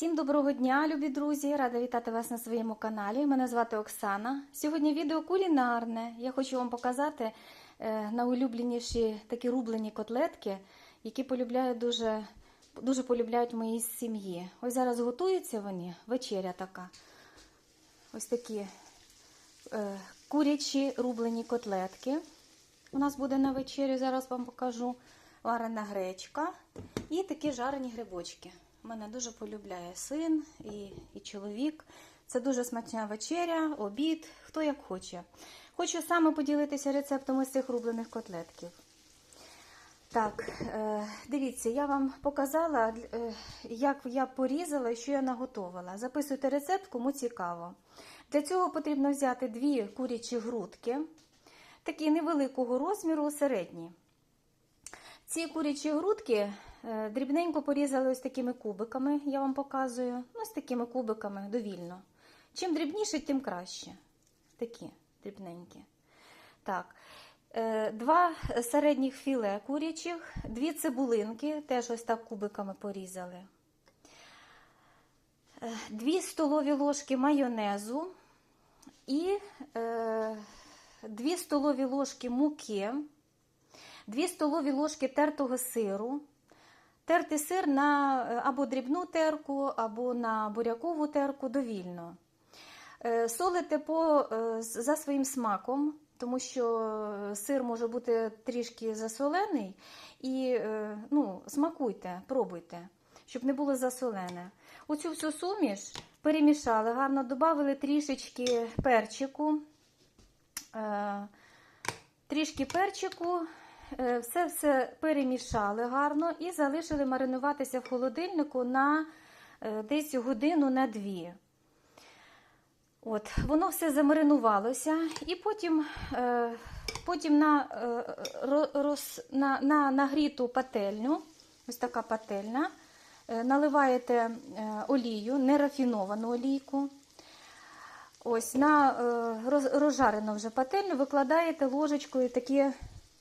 Всім доброго дня, любі друзі! Рада вітати вас на своєму каналі. Мене звати Оксана. Сьогодні відео кулінарне. Я хочу вам показати е, найулюбленіші такі рублені котлетки, які полюбляють дуже, дуже полюбляють в моїй сім'ї. Ось зараз готуються вони, вечеря така. Ось такі е, курячі рублені котлетки. У нас буде на вечерю, зараз вам покажу варена гречка і такі жарені грибочки. Мене дуже полюбляє син і, і чоловік. Це дуже смачна вечеря, обід, хто як хоче. Хочу саме поділитися рецептом ось цих рублених котлетків. Так, е, дивіться, я вам показала, е, як я порізала і що я наготовила. Записуйте рецепт, кому цікаво. Для цього потрібно взяти дві курячі грудки, такі невеликого розміру, середні. Ці курячі грудки е, дрібненько порізали ось такими кубиками, я вам показую. Ось такими кубиками довільно. Чим дрібніше, тим краще. Такі дрібненькі. Так. Е, Два середніх філе курячих, дві цибулинки, теж ось так кубиками порізали. Е, Дві столові ложки майонезу і дві столові ложки муки. 2 столові ложки тертого сиру. Терти сир на е, або дрібну терку, або на бурякову терку довільно. Е, Солите по, е, за своїм смаком, тому що сир може бути трішки засолений. І ну, смакуйте, пробуйте, щоб не було засолене. Оцю всю суміш перемішали, гарно додали трішечки перчику. Трішки перчику, все все перемішали гарно і залишили маринуватися в холодильнику на е, десь годину на дві. От, воно все замаринувалося, і потім, е, потім на, е, роз, на, на нагріту пательню, ось така пательня, е, наливаєте е, олію, нерафіновану олійку. Ось на е, роз- розжарену вже пательню викладаєте ложечкою такі,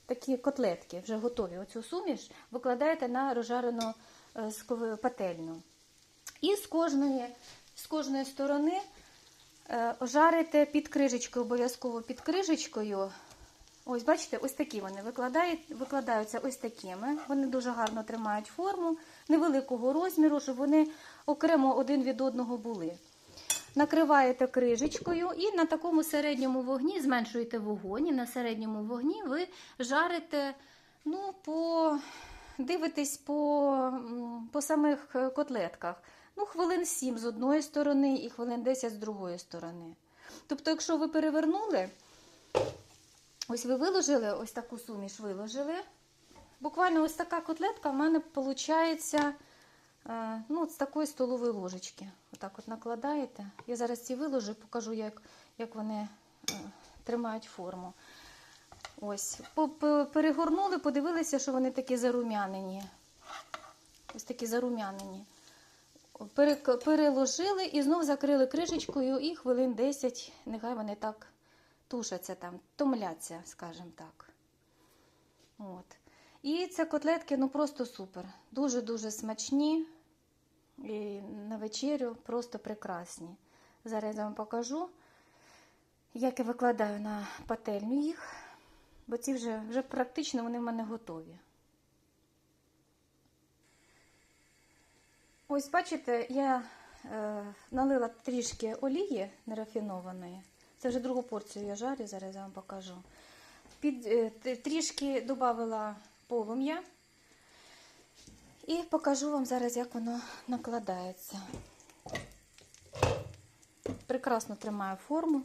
такі котлетки, вже готові. Оцю суміш викладаєте на розжарену е, пательню. І з кожної, з кожної сторони е, жарите під крижечкою, обов'язково під крижечкою. Ось, бачите, ось такі вони викладають, викладаються ось такими. Вони дуже гарно тримають форму невеликого розміру, щоб вони окремо один від одного були. Накриваєте крижечкою і на такому середньому вогні зменшуєте вогонь. І на середньому вогні ви жарите, ну, по, дивитесь по, по самих е, котлетках. Ну, хвилин 7 з одної сторони і хвилин 10 з другої сторони. Тобто, якщо ви перевернули, ось ви виложили, ось таку суміш виложили. Буквально ось така котлетка в мене виходить Ну, от з такої столової ложечки. Отак от накладаєте. Я зараз ці виложу, покажу, як, як вони е, тримають форму. Ось. Перегорнули, подивилися, що вони такі зарум'янені. Ось такі зарум'янені. Переложили і знов закрили кришечкою, і хвилин 10, нехай вони так тушаться там, томляться, скажімо так. От. І це котлетки ну просто супер. Дуже-дуже смачні. І на вечерю просто прекрасні. Зараз я вам покажу, як я викладаю на пательню їх, бо ці вже, вже практично вони в мене готові. Ось, бачите, я е, налила трішки олії нерафінованої. Це вже другу порцію я жарю, зараз я вам покажу. Під, е, трішки додала полум'я. І покажу вам зараз, як воно накладається. Прекрасно тримає форму.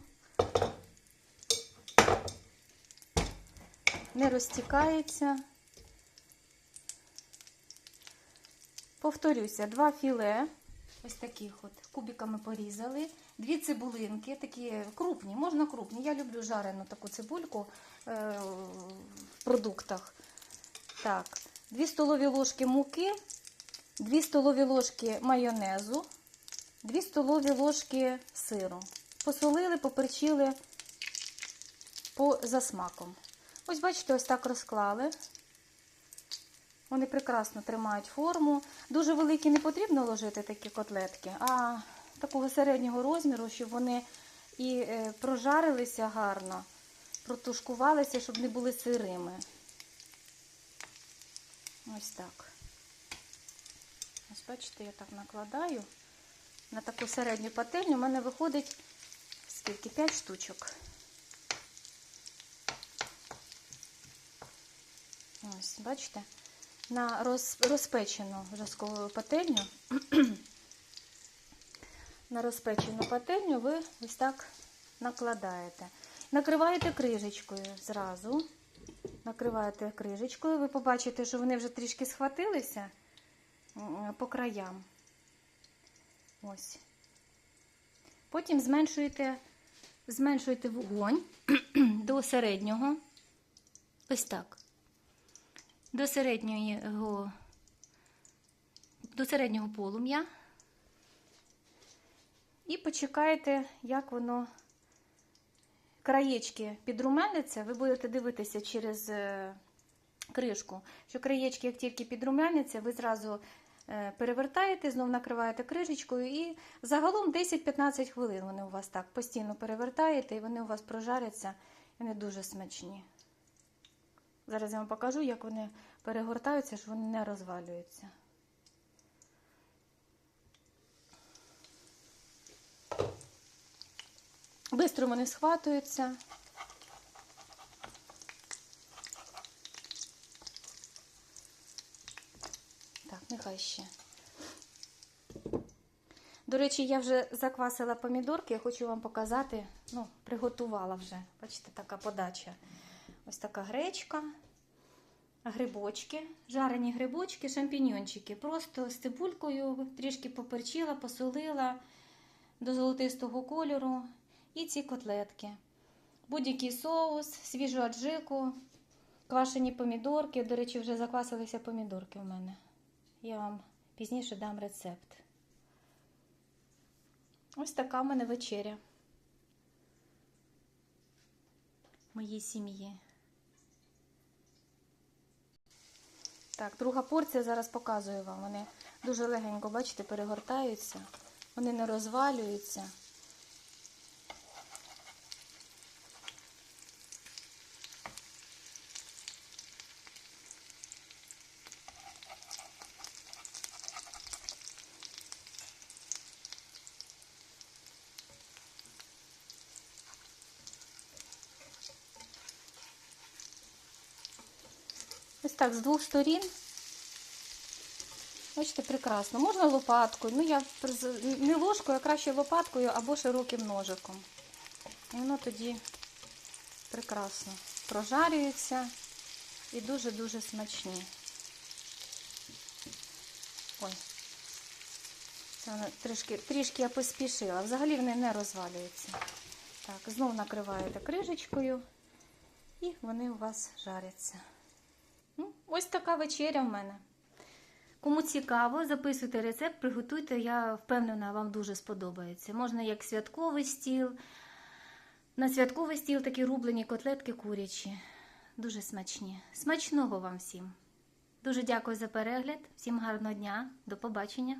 Не розтікається. Повторюся, два філе, ось таких от кубиками порізали, дві цибулинки, такі крупні, можна крупні. Я люблю жарену таку цибульку е, в продуктах. Так, 2 столові ложки муки, 2 столові ложки майонезу, 2 столові ложки сиру. Посолили, поперчили по за смаком. Ось, бачите, ось так розклали. Вони прекрасно тримають форму. Дуже великі не потрібно ложити такі котлетки, а такого середнього розміру, щоб вони і е, прожарилися гарно, протушкувалися, щоб не були сирими. Ось так. Ось бачите, я так накладаю на таку середню пательню. У мене виходить скільки? 5 штучок. Ось, бачите, на роз, розпечену розкову пательню. на розпечену пательню ви ось так накладаєте. Накриваєте крижечкою зразу. Накриваєте крижечкою, ви побачите, що вони вже трішки схватилися по краям. Ось. Потім зменшуєте, зменшуєте вогонь до середнього. Ось так. До середнього, до середнього полум'я. І почекаєте, як воно краєчки підрумяниться. Ви будете дивитися через е, кришку, що краєчки, як тільки підрумяняться, ви зразу е, перевертаєте, знов накриваєте кришечкою і загалом 10-15 хвилин вони у вас так постійно перевертаєте, і вони у вас прожаряться, і вони дуже смачні. Зараз я вам покажу, як вони перегортаються, щоб вони не розвалюються. Бистро вони схватуються. Так, нехай ще. До речі, я вже заквасила помідорки, я хочу вам показати, ну, приготувала вже. Бачите, така подача. Ось така гречка, грибочки, жарені грибочки, шампіньончики. Просто з цибулькою трішки поперчила, посолила до золотистого кольору. І ці котлетки. Будь-який соус, свіжу аджику, квашені помідорки. До речі, вже заквасилися помідорки у мене. Я вам пізніше дам рецепт. Ось така в мене вечеря моїй сім'ї. Так, друга порція зараз показую вам. Вони дуже легенько, бачите, перегортаються, вони не розвалюються. Ось так, з двох сторін. Бачите, прекрасно. Можна лопаткою. Ну, я не ложкою, а краще лопаткою або широким ножиком. І воно тоді прекрасно прожарюється і дуже-дуже смачні. Ой. Це воно трішки, трішки я поспішила. Взагалі вони не розвалюються. Так, знову накриваєте крижечкою і вони у вас жаряться. Ну, ось така вечеря в мене. Кому цікаво, записуйте рецепт, приготуйте, я впевнена, вам дуже сподобається. Можна як святковий стіл. На святковий стіл такі рублені котлетки курячі. Дуже смачні. Смачного вам всім. Дуже дякую за перегляд. Всім гарного дня. До побачення.